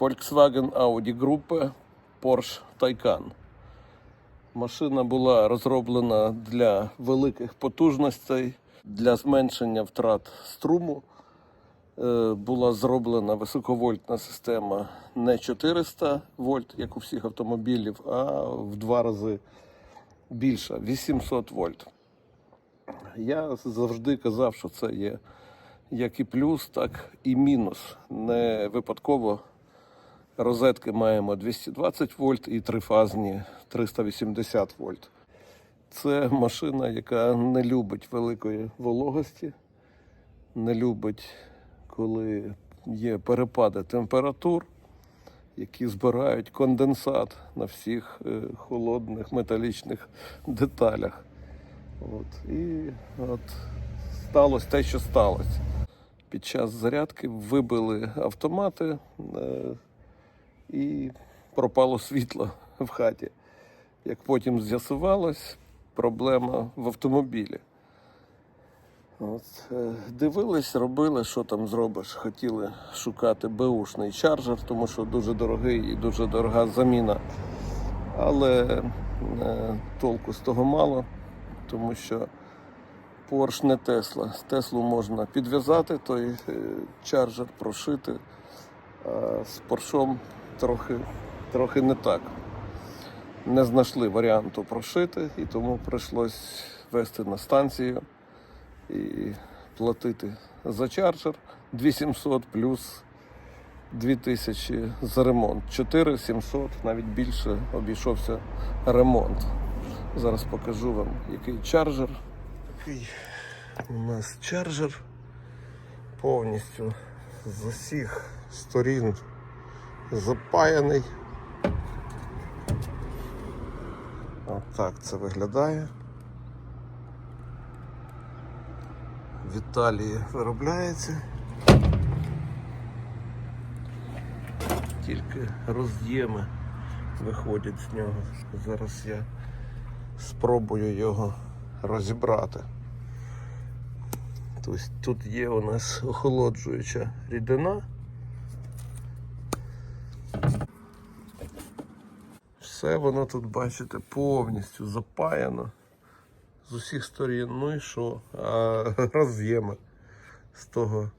Volkswagen Audi групи Porsche Taycan. Машина була розроблена для великих потужностей, для зменшення втрат струму. Е, Була зроблена високовольтна система не 400 вольт, як у всіх автомобілів, а в два рази більша 800 вольт. Я завжди казав, що це є як і плюс, так і мінус. Не випадково розетки маємо 220 вольт і трифазні 380 вольт. Це машина, яка не любить великої вологості, не любить, коли є перепади температур, які збирають конденсат на всіх е, холодних металічних деталях. От. І от сталося те, що сталося. Під час зарядки вибили автомати е, і пропало світло в хаті. Як потім з'ясувалось, проблема в автомобілі. От, е, дивились, робили, що там зробиш. Хотіли шукати беушний чарджер, тому що дуже дорогий і дуже дорога заміна. Але е, толку з того мало, тому що Porsche не Тесла. З Теслу можна підв'язати той е, чарджер, прошити, а з Поршом трохи, трохи не так. Не знайшли варіанту прошити, і тому прийшлось вести на станцію і платити за чарджер 2700 плюс 2000 за ремонт. 4700, навіть більше обійшовся ремонт. Зараз покажу вам, який чарджер. Такий у нас чарджер повністю з усіх сторін запаяний. Отак це виглядає. В Італії виробляється. Тільки роз'єми виходять з нього. Зараз я спробую його розібрати. Тобто тут є у нас охолоджуюча рідина. Все воно тут, бачите, повністю запаяно з усіх сторін. Ну і що? А роз'єми з того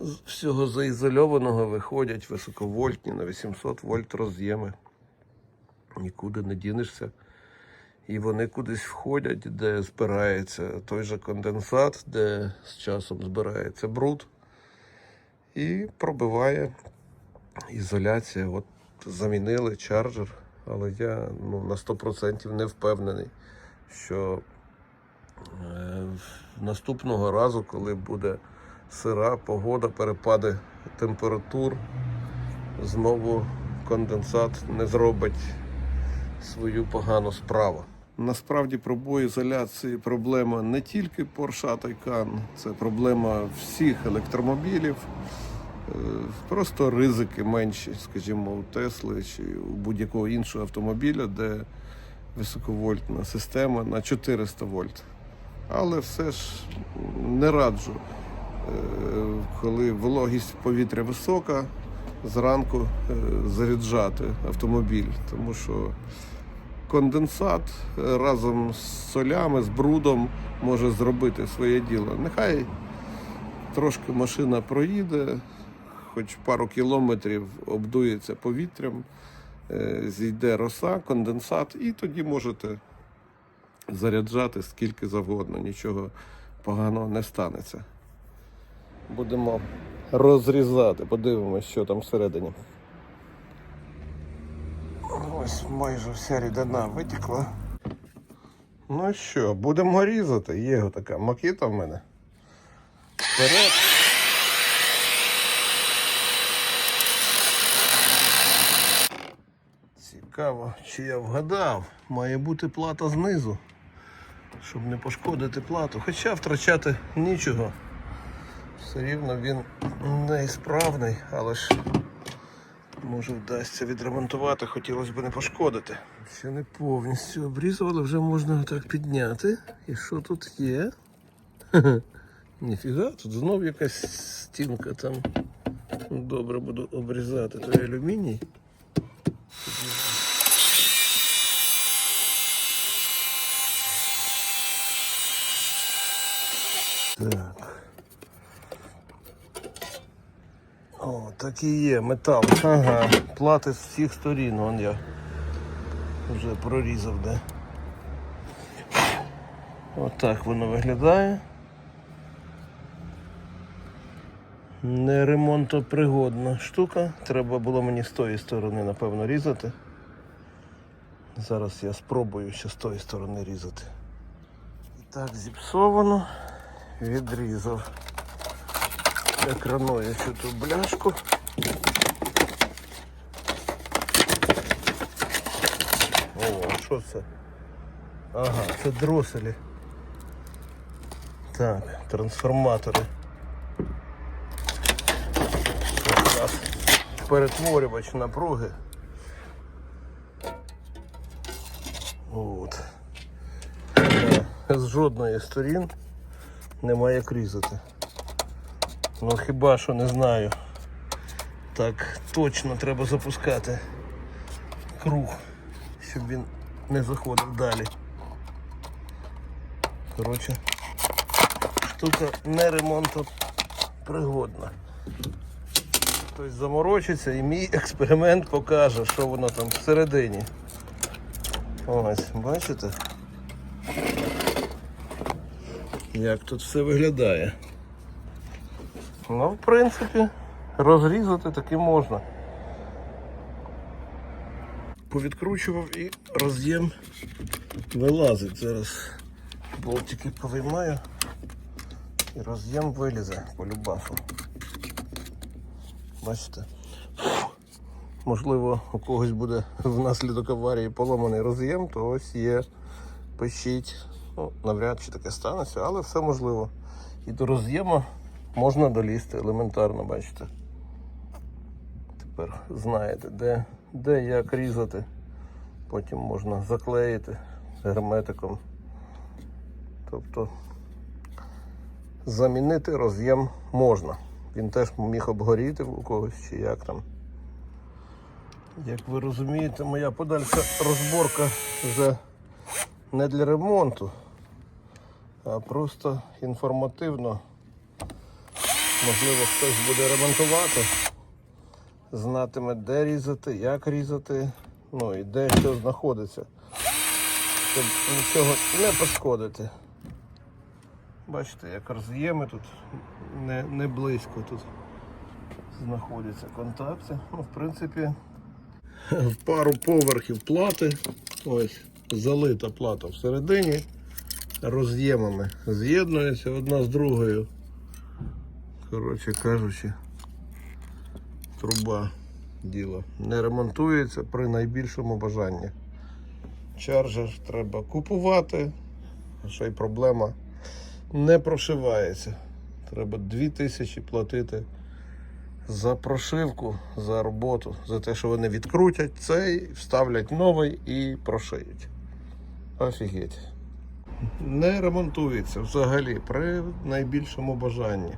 з всього заізольованого виходять високовольтні на 800 вольт роз'єми. Нікуди не дінешся. І вони кудись входять, де збирається той же конденсат, де з часом збирається бруд. І пробиває ізоляція. От замінили чарджер, але я ну, на 100% не впевнений, що е, наступного разу, коли буде сира погода, перепади температур, знову конденсат не зробить свою погану справу. Насправді пробої ізоляції проблема не тільки Porsche Taycan, це проблема всіх електромобілів. Е, Просто ризики менші, скажімо, у Тесли чи у будь-якого іншого автомобіля, де високовольтна система на 400 вольт. Але все ж не раджу, е, коли вологість повітря висока, зранку е, заряджати автомобіль, тому що конденсат разом з солями, з брудом може зробити своє діло. Нехай трошки машина проїде, хоч пару кілометрів обдується повітрям, е, зійде роса, конденсат, і тоді можете заряджати скільки завгодно, нічого поганого не станеться. Будемо розрізати, подивимось, що там всередині. Ось майже вся рідина витекла. Ну що, будемо різати. Є така макіта в мене. Вперед. Цікаво, чи я вгадав. Має бути плата знизу, щоб не пошкодити плату. Хоча втрачати нічого. Все рівно він неісправний, але ж може вдасться відремонтувати, хотілося б не пошкодити. Ще не повністю обрізували, вже можна так підняти. І що тут є? Ніфіга, тут знов якась стінка там Добре буду обрізати той алюміній. Так. О, так і є, метал. Ага. Плати з всіх сторін, вон я вже прорізав, де. Отак воно виглядає. Не ремонтопригодна штука. Треба було мені з тої сторони, напевно, різати. Зараз я спробую ще з тої сторони різати. І так, зіпсовано. Відрізав екраною цю ту бляшку. О, а що це? Ага, це дроселі. Так, трансформатори. Перетворювач напруги. От. З жодної сторін немає як різати. Ну хіба що не знаю. Так точно треба запускати круг, щоб він не заходив далі. Коротше, штука не ремонтопригодна. Хтось заморочиться і мій експеримент покаже, що воно там всередині. Ось, бачите? Як тут все виглядає. Ну, в принципі, розрізати таки можна. Повідкручував і роз'єм вилазить. Зараз болтики повиймаю і роз'єм вилізе по любасу. Бачите? Можливо, у когось буде внаслідок аварії поломаний роз'єм, то ось є. Пишіть. Ну, навряд чи таке станеться, але все можливо. І до роз'єму можна долізти елементарно, бачите. Тепер знаєте, де, де як різати. Потім можна заклеїти герметиком. Тобто замінити роз'єм можна. Він теж міг обгоріти у когось чи як там. Як ви розумієте, моя подальша розборка вже не для ремонту, а просто інформативно. Можливо, хтось буде ремонтувати, знатиме, де різати, як різати, ну і де що знаходиться, щоб нічого не пошкодити. Бачите, як роз'єми тут не, не близько тут знаходяться контакти. Ну, в принципі, в пару поверхів плати. Ось залита плата всередині. Роз'ємами з'єднується одна з другою. Коротше кажучи, труба діло не ремонтується при найбільшому бажанні. Чарджер треба купувати, ще й проблема не прошивається. Треба 2000 платити за прошивку, за роботу, за те, що вони відкрутять цей, вставлять новий і прошиють. Офігеть. Не ремонтується взагалі при найбільшому бажанні.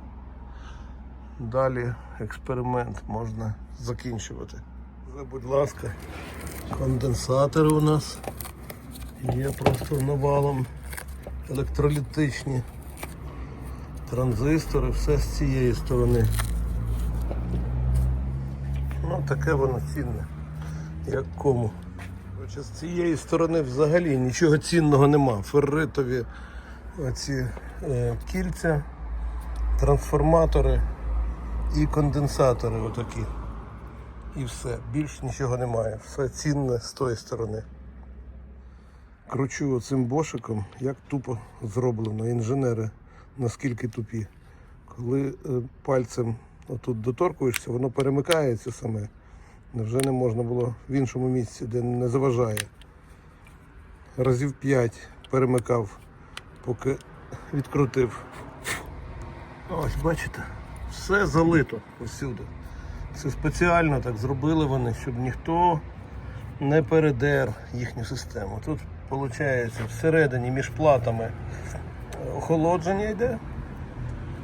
Далі експеримент можна закінчувати. Вже, будь ласка, конденсатори у нас є просто навалом електролітичні транзистори, все з цієї сторони. Ну, таке воно цінне, як кому. Коротше, з цієї сторони взагалі нічого цінного нема. Ферритові оці е, кільця, трансформатори і конденсатори отакі. І все. Більш нічого немає. Все цінне з тої сторони. Кручу оцим бошиком, як тупо зроблено. Інженери наскільки тупі. Коли е, пальцем отут доторкуєшся, воно перемикається саме. Невже не можна було в іншому місці, де не заважає. Разів 5 перемикав, поки відкрутив. Ось, бачите, все залито усюди. Це спеціально так зробили вони, щоб ніхто не передер їхню систему. Тут, виходить, всередині між платами охолодження йде,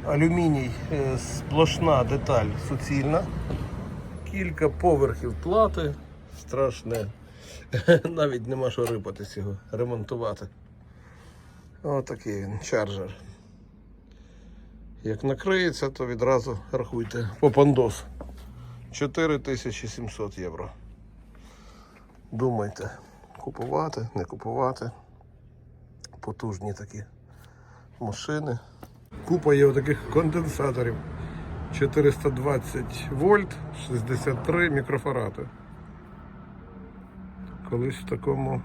Алюміній е, сплошна деталь суцільна. Кілька поверхів плати. Страшне. Навіть нема що рипатись його, ремонтувати. Отакий він, чарджер. Як накриється, то відразу рахуйте попандос. 4700 євро. Думайте, купувати, не купувати. Потужні такі машини. Купа є таких конденсаторів. 420 вольт, 63 мікрофарати. Колись в такому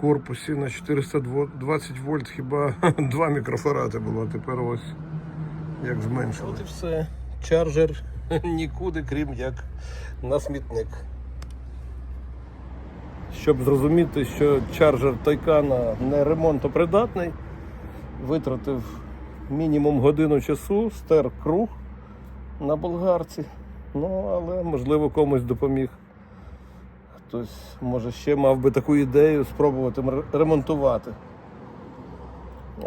корпусі на 420 вольт хіба 2 мікрофарати було, а тепер ось як зменшили. От і все. Чарджер нікуди, крім як на смітник. Щоб зрозуміти, що чарджер Тайкана не ремонтопридатний, витратив мінімум годину часу, стер круг на болгарці. Ну, але можливо комусь допоміг. Хтось, може, ще мав би таку ідею спробувати ремонтувати.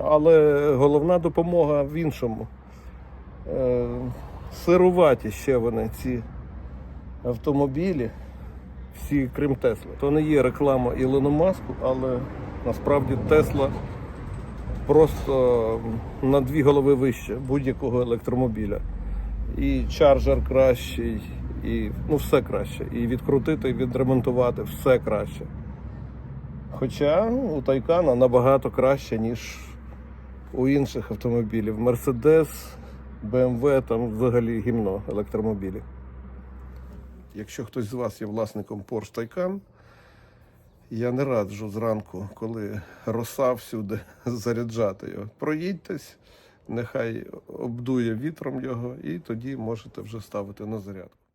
Але головна допомога в іншому. Е, сируваті ще вони ці автомобілі, всі крім Тесла. То не є реклама Ілону Маску, але насправді Тесла просто на дві голови вище будь-якого електромобіля. І чарджер кращий, і ну все краще. І відкрутити, і відремонтувати все краще. Хоча у Тайкана набагато краще, ніж у інших автомобілів. Мерседес, BMW, там взагалі гімно електромобілі. Якщо хтось з вас є власником Porsche Taycan, я не раджу зранку, коли роса всюди, заряджати його. Проїдьтесь, нехай обдує вітром його, і тоді можете вже ставити на зарядку.